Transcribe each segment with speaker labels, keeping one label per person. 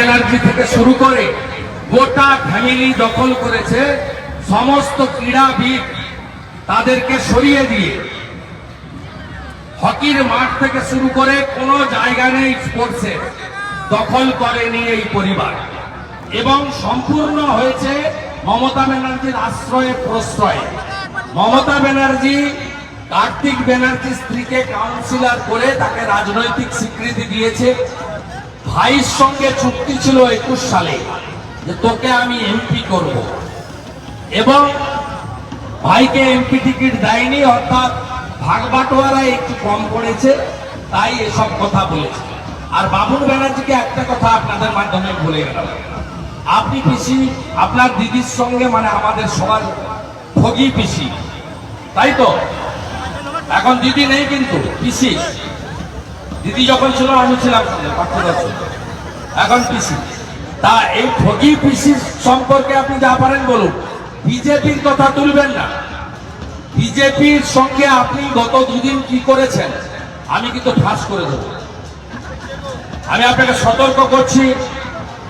Speaker 1: ব্যানার্জি থেকে শুরু করে গোটা ফ্যামিলি দখল করেছে, সমস্ত ক্রীড়াবিদ তাদেরকে সরিয়ে দিয়ে। হকির মাঠ থেকে শুরু করে কোনো জায়গা নেই স্পোর্টসে দখল করেনি এই পরিবার। এবং সম্পূর্ণ হয়েছে মমতা ব্যানার্জির আশ্রয়ে প্রশ্রয়ে। মমতা ব্যানার্জি, কার্তিক ব্যানার্জি স্ত্রীকে কাউন্সিলর করে তাকে রাজনৈতিক স্বীকৃতি দিয়েছে। ভাইয়ের সঙ্গে চুক্তি ছিল একুশ সালে যে তোকে আমি এমপি করব। এবং ভাইকে এমপি টিকিট দেয়নি, অর্থাৎ ভাগ বাটোয়ারা একটু কম করেছে তাই এসব কথা বলেছে। আর বাবুল ব্যানার্জিকে একটা কথা আপনাদের মাধ্যমে বলে গেলাম। আপনি পিসি, আপনার দিদির সঙ্গে মানে আমাদের সবার ভোগী পিসি। তাই তো? এখন দিদি নেই কিন্তু, পিসি। দিদি যখন ছিল, আমি ছিলাম এখন পিসি। তা এই ঠগি পিসি সম্পর্কে আপনি যা পারেন বলুন। বিজেপির কথা তুলবেন না। বিজেপির সঙ্গে আপনি গত দুদিন কি করেছেন, আমি কিন্তু ফাঁস করে দেব। আমি আপনাকে সতর্ক করছি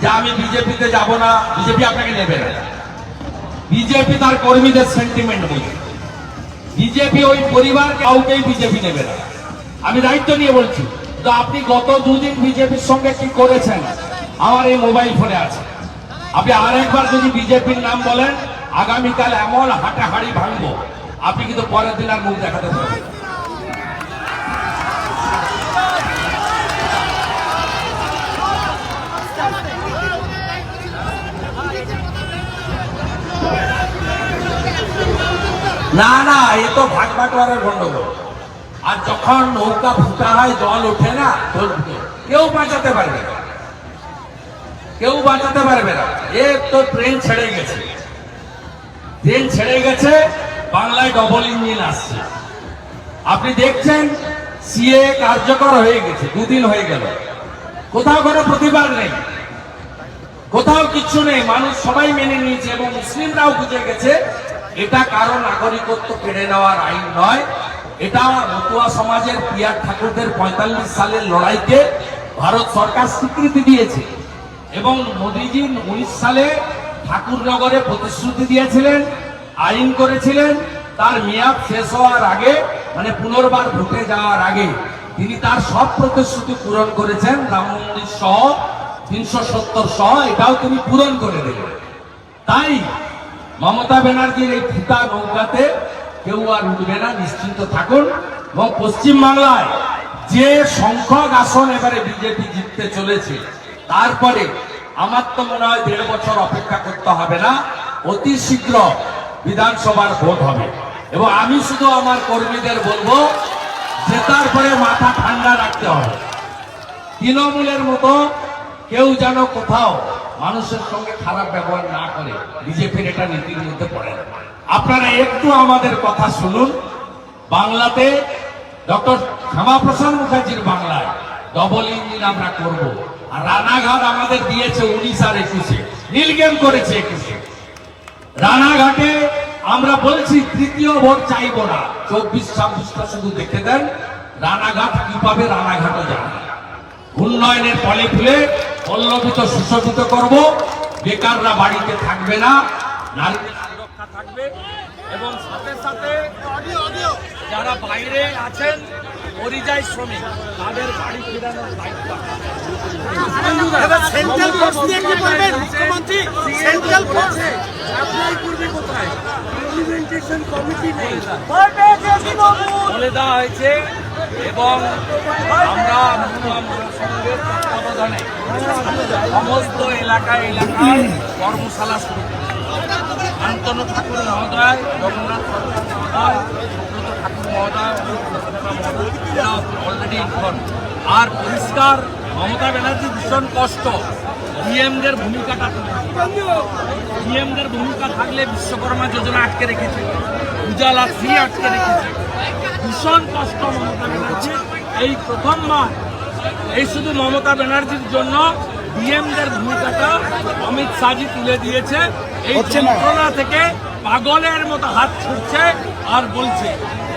Speaker 1: যে আমি বিজেপিতে যাব না, বিজেপি আপনাকে নেবে না। বিজেপি তার কর্মীদের সেন্টিমেন্ট বুঝে বিজেপি ওই পরিবার কাউকেই বিজেপি নেবে না। আমি দায়িত্ব নিয়ে বলছি, তো আপনি গত দুদিন বিজেপির সঙ্গে কি করেছেন? আমার এই মোবাইল ফোনে আছে। আপনি আর একবার যদি বিজেপির নাম বলেন, আগামীকাল এমন হাঁটাহাড়ি ভাঙবো। আপনি কিন্তু পরের দিন আর মুখ দেখাতে পারবেন না। না এ তো ভাগ বাটোয়ারের গন্ডগোল। আর যখন নৌকা ফুটা হয়, জল ওঠে না কেউ বাঁচাতে পারবে না। কেউ বাঁচাতে পারবে না। এ তো ট্রেন ছেড়ে গেছে। ট্রেন ছেড়ে গেছে, বাংলায় ডবল ইঞ্জিন আসছে। আপনি দেখছেন সিএ কার্যকর হয়ে গেছে, দুদিন হয়ে গেল। কোথাও কোনো প্রতিবাদ নেই। কোথাও কিচ্ছু নেই। মানুষ সবাই মেনে নিয়েছে এবং মুসলিমরাও বুঝে গেছে, এটা কারও নাগরিকত্ব কেড়ে নেওয়ার আইন নয়। এটা মতুয়া সমাজের পিয়ার ঠাকুরদের পঁয়তাল্লিশ সালের লড়াইকে ভারত সরকার স্বীকৃতি দিয়েছে। এবং মোদীজি উনিশ সালে ঠাকুরনগরে প্রতিশ্রুতি দিয়েছিলেন, আইন করেছিলেন, তার মেয়াদ শেষ হওয়ার আগে মানে পুনর্বার ভোটে যাওয়ার আগে তিনি তার সব প্রতিশ্রুতি পূরণ করেছেন, রাম মন্দির সহ, তিনশো সত্তর সহ, এটাও তিনি পূরণ করে দিলেন। তাই মমতা ব্যানার্জির এই ফুটা নৌকাতে কেউ আর উঠবে না, নিশ্চিন্ত থাকুন। এবং পশ্চিম বাংলায় যে সংখ্যক আসন এবারে বিজেপি জিততে চলেছে, তারপরে আমার তো মনে হয় দেড় বছর অপেক্ষা করতে হবে না, অতি শীঘ্র বিধানসভার ভোট হবে। এবং আমি শুধু আমার কর্মীদের বলব জেতার পরে মাথা ঠান্ডা রাখতে হবে। তৃণমূলের মতো কেউ যেন কোথাও মানুষের সঙ্গে খারাপ ব্যবহার না করে বিজেপির এটা নীতির মধ্যে পড়ে আপনারা একটু আমাদের কথা শুনুন। বাংলাতে ডক্টর শ্যামাপ্রসাদ মুখার্জির বাংলায় ডবল ইঞ্জিন আমরা করব। আর রানাঘাট আমাদের দিয়েছে উনিশ আর একুশে। নীলগেম করেছে একুশে। রানাঘাটে আমরা বলছি তৃতীয় ভোট চাইব না। চব্বিশ ছাব্বিশটা শুধু দেখে দেন। রানাঘাট কি পাবে রানাঘাটও জানে উন্নয়নের ফলে ফুলে পল্লবিত সুশোভিত করব। বেকাররা বাড়িতে থাকবে না নারীদের সুরক্ষা থাকবে। এবং সাথে সাথে যারা বাইরে আছেন পরিযায়ী শ্রমিক তাদের বাড়ি ফেরানোর দায়িত্ব।
Speaker 2: সেন্ট্রাল ফোর্স নিয়ে কি বলবেন মুখ্যমন্ত্রী? সেন্ট্রাল ফোর্স অ্যাপ্লাই করবে কোথায়? ইমপ্লিমেন্টেশন কমিটি নেই।
Speaker 1: বলে দেওয়া হয়েছে এবং আমরা তত্ত্বাবধানে সমস্ত এলাকায় এলাকায় কর্মশালা শুরু আন্তন ঠাকুর মহোদয়, জগন্নাথ মহোদয় ঠাকুর মহোদয় অলরেডি ইনফর্ম আর পরিষ্কার মমতা ব্যানার্জি ভীষণ কষ্ট। ডিএমদের ভূমিকাটা ডিএমদের ভূমিকা থাকলে বিশ্বকর্মা যোজনা আটকে রেখেছে। উজালা ফ্রি আটকে রেখেছে। ভীষণ কষ্ট মমতা ব্যানার্জি। এই প্রথমবার এই শুধু মমতা ব্যানার্জির জন্য ডিএমদের ভূমিকাটা অমিত শাহজি তুলে দিয়েছে। এই যন্ত্রণা থেকে পাগলের মতো হাত ছুটছে আর বলছে।